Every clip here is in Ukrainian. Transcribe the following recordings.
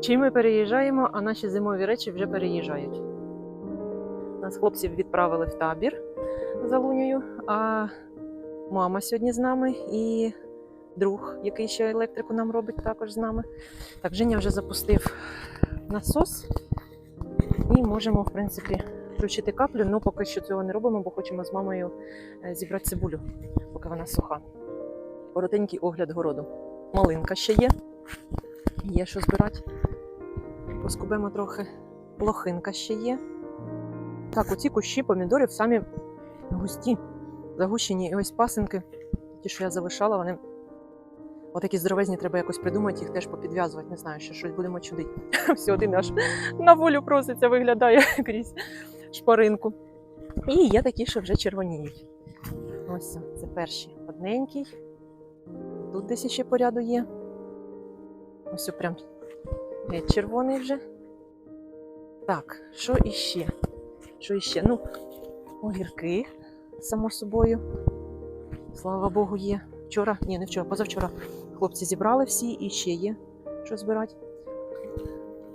Чи ми переїжджаємо, а наші зимові речі вже переїжджають. Нас хлопців відправили в табір за Лунею, а мама сьогодні з нами і друг, який ще електрику нам робить, також з нами. Так, Женя вже запустив насос і можемо, в принципі, включити каплю, але поки що цього не робимо, бо хочемо з мамою е, зібрати цибулю, поки вона суха. Коротенький огляд городу. Малинка ще є. Є що збирати. Поскубемо трохи. Лохинка ще є. Так, оці кущі помідорів самі густі, загущені. І ось пасинки, ті, що я залишала, вони отакі здоровезні, треба якось придумати, їх теж попідв'язувати. Не знаю, що щось будемо чудити. Все один аж на волю проситься, виглядає крізь шпаринку. І є такі, що вже червоніють. Ось це перші одненький. Тут десь ще по ряду є. Ось прям геть червоний вже. Так, що іще? Що іще? Ну, огірки, само собою. Слава Богу, є. Вчора, ні, не вчора, позавчора хлопці зібрали всі і ще є що збирати.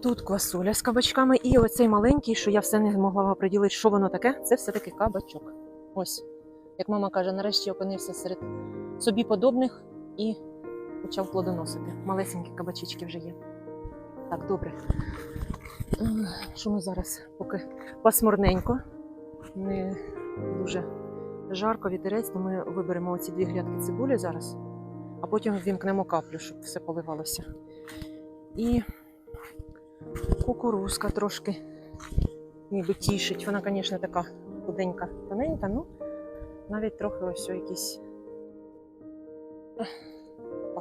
Тут квасоля з кабачками, і оцей маленький, що я все не могла приділити, що воно таке, це все-таки кабачок. Ось. Як мама каже, нарешті опинився серед собі подобних і почав плодоносити. Малесенькі кабачечки вже є. Так, добре. Що ми зараз? Поки пасмурненько, не дуже жарко, вітерець, то ми виберемо оці дві грядки цибулі зараз, а потім ввімкнемо каплю, щоб все поливалося. І кукурузка трошки ніби тішить. Вона, звісно, така худенька, тоненька, ну навіть трохи ось якісь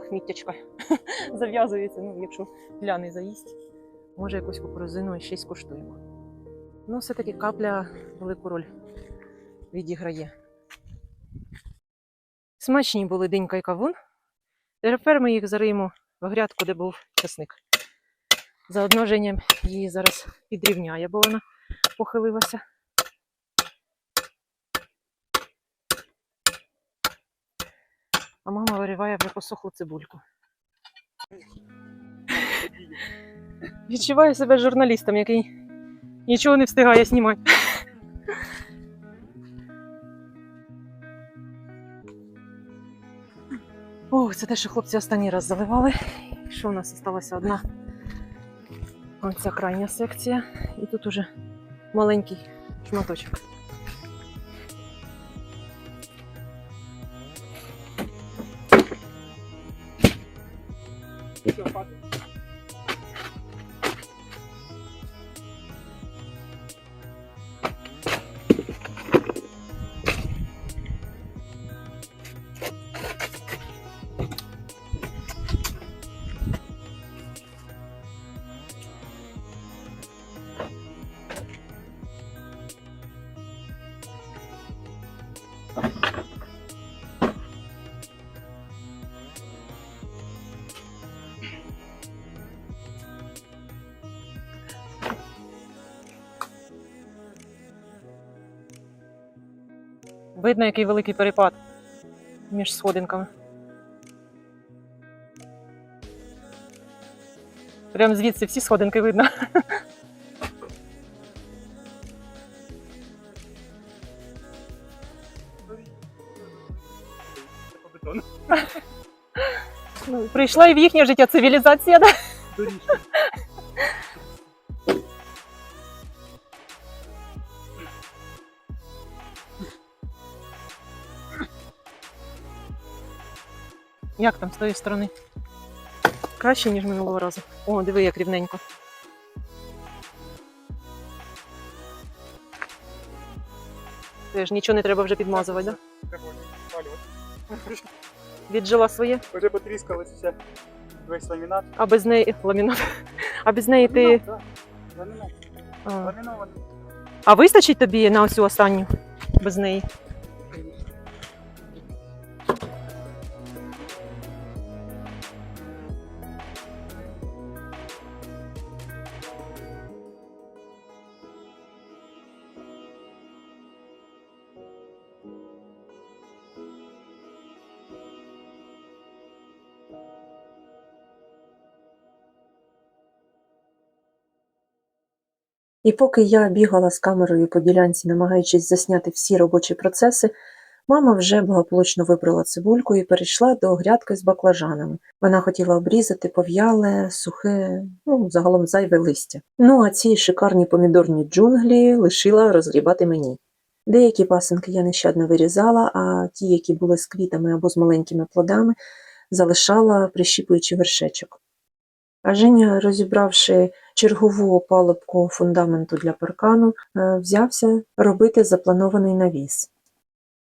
ех, пахміттячка зав'язується, ну, якщо гляний заїсть, може якусь кукурузину ще й скуштуємо. Ну, все-таки капля велику роль відіграє. Смачні були денька і кавун. Тепер ми їх зариємо в грядку, де був часник. Заодно Женя її зараз підрівняє, бо вона похилилася. А мама вириває вже посохлу цибульку. Відчуваю себе журналістом, який нічого не встигає знімати. Ох, це те, що хлопці останній раз заливали. Що у нас залишилася одна оця крайня секція. І тут уже маленький шматочок. Видно, який великий перепад між сходинками. Прямо звідси всі сходинки видно. Ну, прийшла і в їхнє життя цивілізація, да? Як там з тої сторони? Краще, ніж минулого разу. О, диви, як рівненько. Теж нічого не треба вже підмазувати, да? Треба спалювати. Віджила своє, Вже потріскалась вся весь ламінат. а без неї ламінат. А без неї ти. Так. Ламінат. А, Ламінований. а вистачить тобі на оцю останню без неї? І поки я бігала з камерою по ділянці, намагаючись засняти всі робочі процеси, мама вже благополучно вибрала цибульку і перейшла до грядки з баклажанами. Вона хотіла обрізати пов'яле, сухе, ну, загалом зайве листя. Ну а ці шикарні помідорні джунглі лишила розгрібати мені. Деякі пасинки я нещадно вирізала, а ті, які були з квітами або з маленькими плодами, залишала, прищіпуючи вершечок. А Женя, розібравши чергову опалубку фундаменту для паркану, е, взявся робити запланований навіс.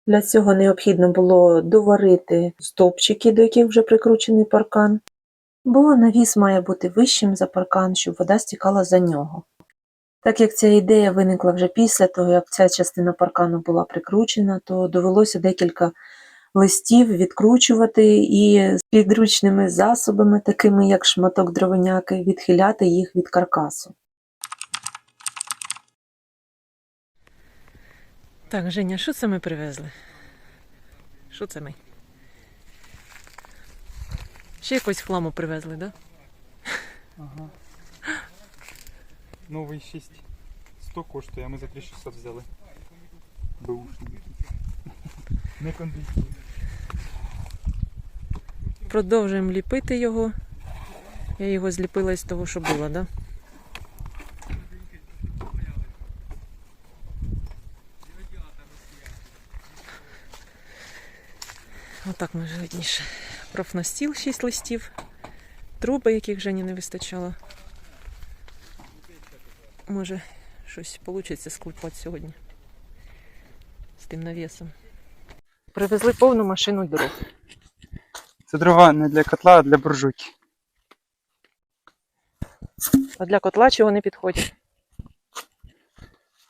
Для цього необхідно було доварити стовпчики, до яких вже прикручений паркан, бо навіс має бути вищим за паркан, щоб вода стікала за нього. Так як ця ідея виникла вже після того, як ця частина паркану була прикручена, то довелося декілька листів відкручувати і з підручними засобами, такими як шматок дровиняки, відхиляти їх від каркасу. Так, Женя, що це ми привезли? Що це ми? Ще якусь хламу привезли, да? Ага. Новий 6. 100 коштує, а ми за 3600 взяли. Беушний якийсь. Не кондиційний. Продовжуємо ліпити його. Я його зліпила із того, що було, да? Отак може видніше. Профнастіл 6 листів, труби, яких Жені не вистачало. Може, щось вийде склепати сьогодні з тим навісом. Привезли повну машину дров. Це дрова не для котла, а для буржуйки. А для котла чого не підходять?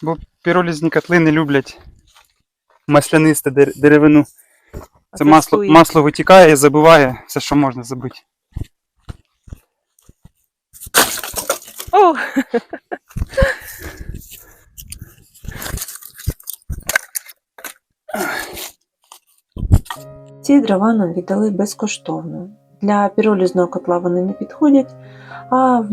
Бо піролізні котли не люблять маслянисте деревину. А Це масло, масло витікає і забиває все, що можна забити. О! Ці дрова нам віддали безкоштовно. Для піролізного котла вони не підходять, а в,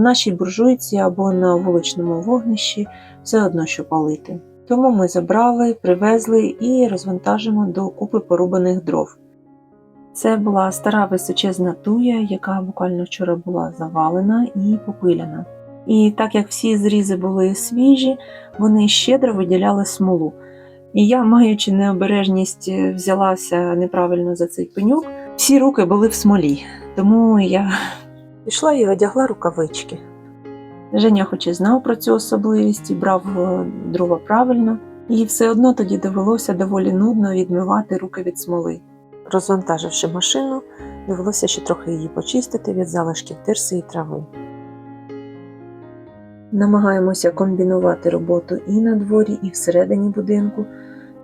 нашій буржуйці або на вуличному вогнищі все одно що палити. Тому ми забрали, привезли і розвантажимо до купи порубаних дров. Це була стара височезна туя, яка буквально вчора була завалена і попиляна. І так як всі зрізи були свіжі, вони щедро виділяли смолу. І я, маючи необережність, е, взялася неправильно за цей пеньок. Всі руки були в смолі, тому я пішла і одягла рукавички. Женя хоч і знав про цю особливість і брав е, дрова правильно, і все одно тоді довелося доволі нудно відмивати руки від смоли. Розвантаживши машину, довелося ще трохи її почистити від залишків тирси і трави. Намагаємося комбінувати роботу і на дворі, і всередині будинку.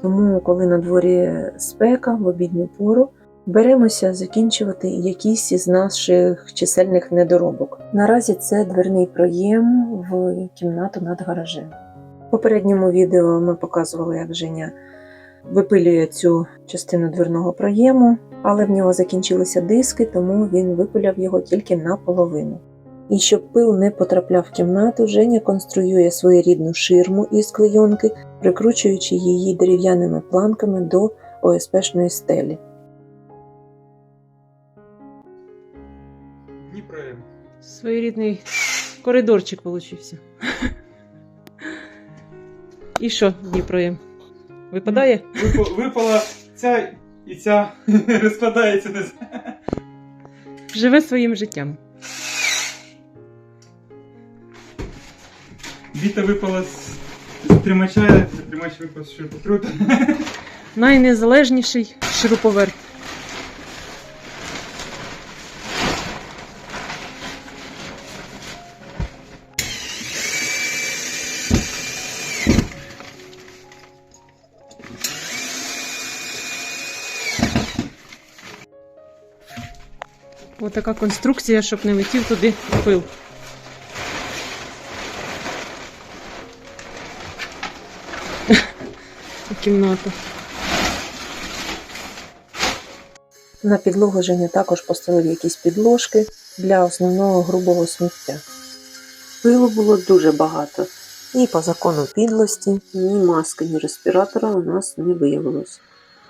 Тому, коли на дворі спека в обідню пору, беремося закінчувати якісь із наших чисельних недоробок. Наразі це дверний проєм в кімнату над гаражем. В попередньому відео ми показували, як Женя випилює цю частину дверного проєму, але в нього закінчилися диски, тому він випиляв його тільки наполовину. І щоб пил не потрапляв в кімнату, Женя конструює своєрідну ширму із клейонки, прикручуючи її дерев'яними планками до ОСПшної стелі. Дніпро. Своєрідний коридорчик получився. І що Дніпроєм? Випадає? Випала ця і ця розкладається Живе своїм життям. Віта випала з з тримача, тримач випав з ширпотрута. Найнезалежніший шуруповерт. Ось така конструкція, щоб не летів туди пил. У кімнату. На підлогу Женя також поставив якісь підложки для основного грубого сміття. Пилу було дуже багато, І по закону підлості ні маски, ні респіратора у нас не виявилось.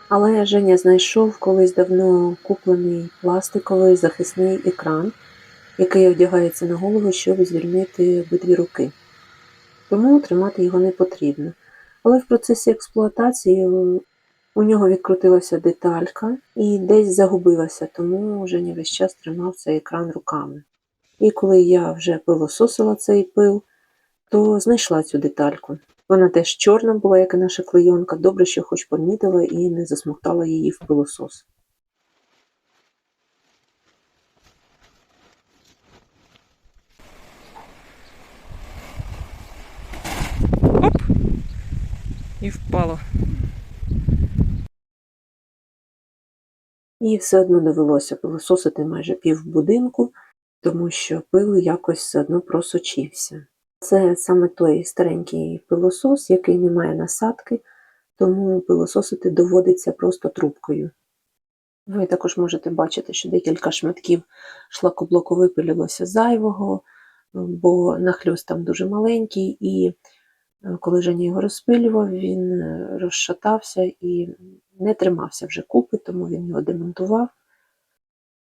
Але Женя знайшов колись давно куплений пластиковий захисний екран, який одягається на голову, щоб звільнити обидві руки. Тому тримати його не потрібно. Але в процесі експлуатації е, у нього відкрутилася деталька і десь загубилася, тому Женя весь час тримав цей екран руками. І коли я вже пилососила цей пил, то знайшла цю детальку. Вона теж чорна була, як і наша клейонка. Добре, що хоч помітила і не засмоктала її в пилосос. І впало. І все одно довелося пилососити майже пів будинку, тому що пил якось все одно просочився. Це саме той старенький пилосос, який не має насадки, тому пилососити доводиться просто трубкою. Ви також можете бачити, що декілька шматків шлакоблоку випилилося зайвого, бо нахльост там дуже маленький, і коли Женя його розпилював, він е, розшатався і не тримався вже купи, тому він його демонтував.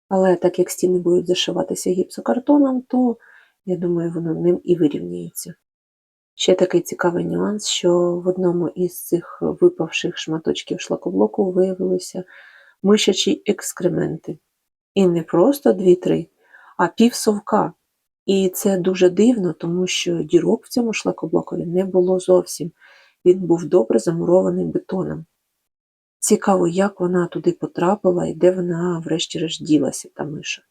Але так як стіни будуть зашиватися гіпсокартоном, то я думаю, воно ним і вирівняється. Ще такий цікавий нюанс, що в одному із цих випавших шматочків шлакоблоку виявилися мишачі екскременти. І не просто дві-три, а пів совка. І це дуже дивно, тому що дірок в цьому шлакоблокові не було зовсім. Він був добре замурований бетоном. Цікаво, як вона туди потрапила і де вона врешті-решт ділася, та миша.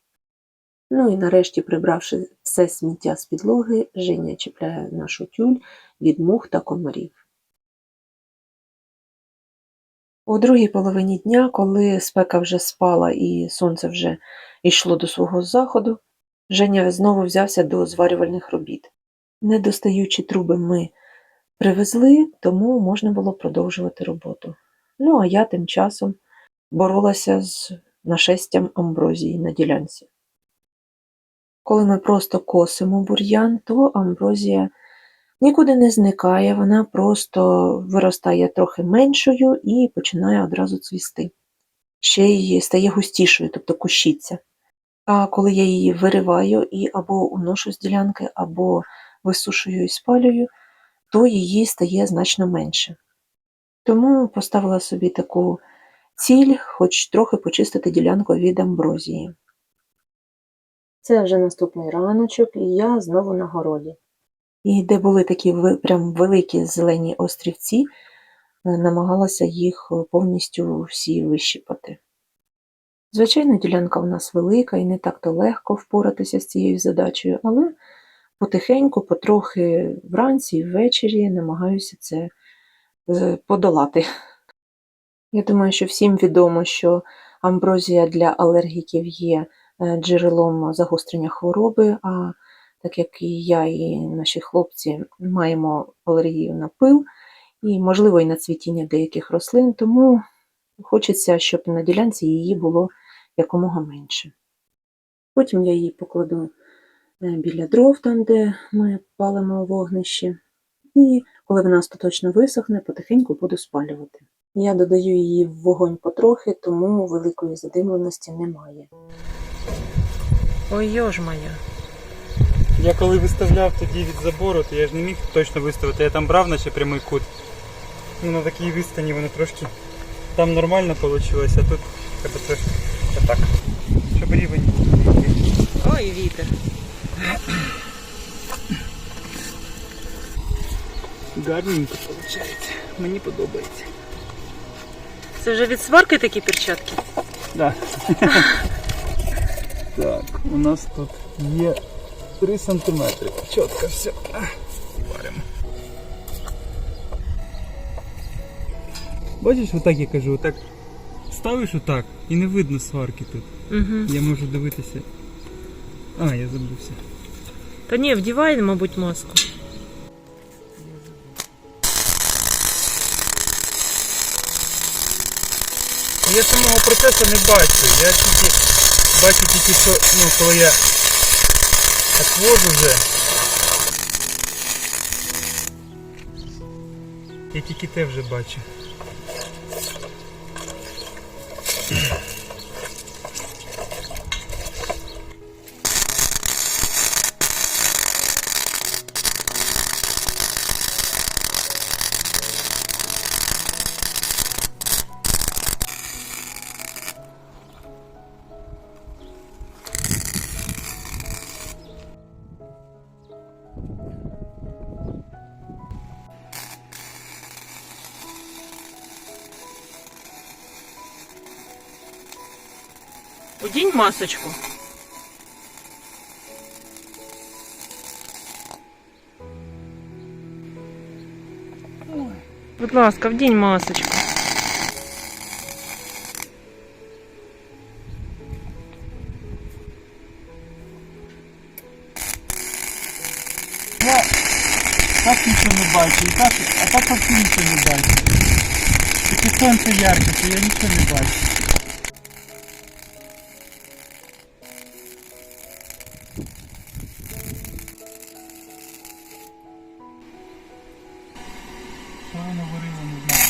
Ну і нарешті, прибравши все сміття з підлоги, Женя чіпляє нашу тюль від мух та комарів. У другій половині дня, коли спека вже спала і сонце вже йшло до свого заходу, Женя знову взявся до зварювальних робіт. Недостаючі труби ми привезли, тому можна було продовжувати роботу. Ну, а я тим часом боролася з нашестям амброзії на ділянці. Коли ми просто косимо бур'ян, то амброзія нікуди не зникає, вона просто виростає трохи меншою і починає одразу цвісти. Ще й стає густішою, тобто кущиться. А коли я її вириваю і або уношу з ділянки, або висушую і спалюю, то її стає значно менше. Тому поставила собі таку ціль, хоч трохи почистити ділянку від амброзії. Це вже наступний раночок, і я знову на городі. І де були такі прям великі зелені острівці, намагалася їх повністю всі вищипати. Звичайно, ділянка в нас велика і не так-то легко впоратися з цією задачею, але потихеньку, потрохи вранці і ввечері намагаюся це е, подолати. Я думаю, що всім відомо, що амброзія для алергіків є е, джерелом загострення хвороби, а так як і я, і наші хлопці маємо алергію на пил, і, можливо, і на цвітіння деяких рослин, тому хочеться, щоб на ділянці її було якомога менше. Потім я її покладу е, біля дров, там, де ми палимо вогнище, і коли вона остаточно висохне, потихеньку буду спалювати. Я додаю її в вогонь потрохи, тому великої задимленості немає. Ой, йож моя. Я коли виставляв тоді від забору, то я ж не міг точно виставити. Я там брав наче прямий кут. Ну на такій відстані воно трошки там нормально вийшло, а тут треба трошки отак. Щоб рівень був. Ой, вітер. Гарненько виходить. Мені подобається. Це вже від сварки такі перчатки? Да. так, у нас тут є 3 сантиметри. Чітко все. Варимо. Бачиш, отак я кажу, отак ставиш отак і не видно сварки тут. Угу. Я можу дивитися. А, я забувся. Та ні, вдівай, мабуть, маску. Я самого процесу не бачу. Я тільки бачу тільки, що ну, коли я отвожу вже. Я тільки те вже бачу. Одінь масочку. Будь ласка, вдінь масочку. Я так нічого не бачу, і так, а так взагалі нічого не бачу. Тільки сонце ярке, то я нічого не бачу. Воно варило, не знаю.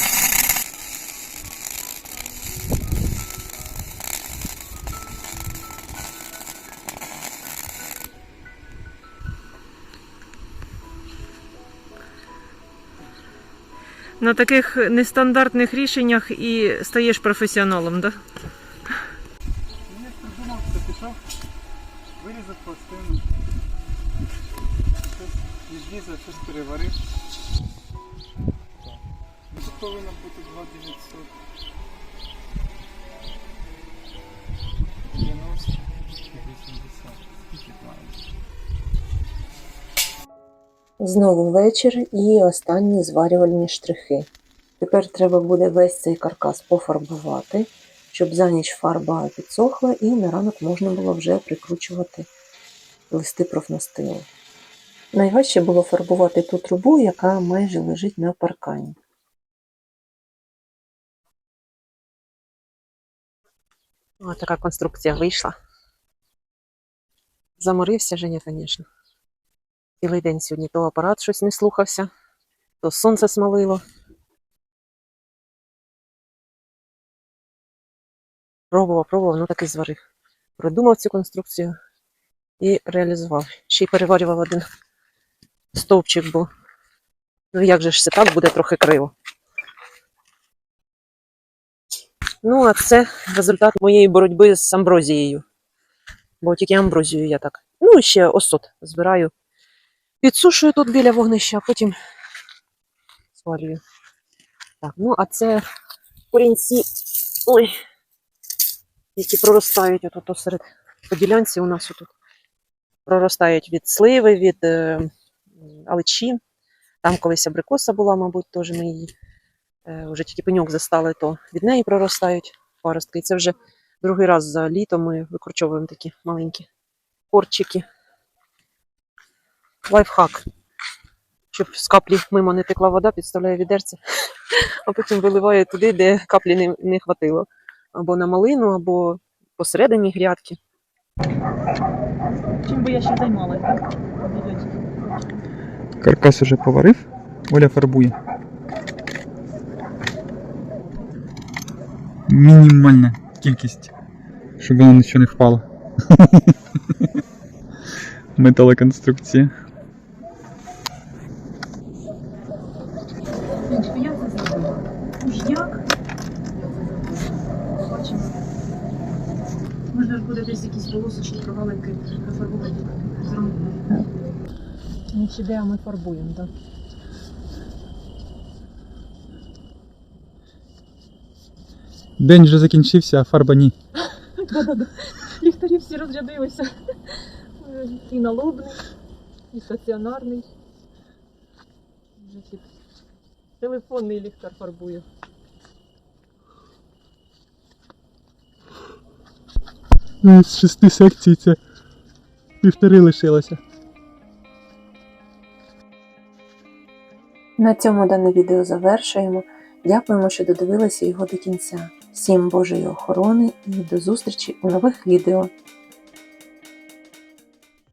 На таких нестандартних рішеннях і стаєш професіоналом, так? Да? Знову вечір і останні зварювальні штрихи. Тепер треба буде весь цей каркас пофарбувати, щоб за ніч фарба підсохла і на ранок можна було вже прикручувати листи профнастилу. Найважче було фарбувати ту трубу, яка майже лежить на паркані. Ось така конструкція вийшла. Заморився Женя, звісно. Цілий день сьогодні то апарат щось не слухався, то сонце смолило. Пробував, пробував, ну таки зварив. Придумав цю конструкцію і реалізував. Ще й переварював один стовпчик, бо ну як же ж це так буде трохи криво. Ну, а це результат моєї боротьби з амброзією. Бо тільки амброзію я так. Ну, і ще осот збираю. Підсушую тут біля вогнища, а потім свалюю. Так, ну а це корінці, ой, які проростають отут серед по ділянці у нас отут. Проростають від сливи, від е, алечі. Там колись абрикоса була, мабуть, теж ми її вже тільки пеньок застали, то від неї проростають паростки. І це вже другий раз за літо ми викорчовуємо такі маленькі корчики. Лайфхак. Щоб з каплі мимо не текла вода, підставляю відерце, а потім виливаю туди, де каплі не, не хватило. Або на малину, або посередині грядки. Чим би я ще займалася? Каркас уже поварив, Оля фарбує. Мінімальна кількість, щоб воно нічого не впало. Металоконструкція. Можна буде десь якісь волосочки, прогалинки пофарбувати. Ніч іде, а ми фарбуємо, так. День вже закінчився, а фарба ні. Ліхтарі всі розрядилися. І налобний, і стаціонарний. Вже Телефонний ліхтар фарбую. Ну, З шести секцій це півтори лишилося. На цьому дане відео завершуємо. Дякуємо, що додивилися його до кінця. Всім Божої охорони і до зустрічі у нових відео.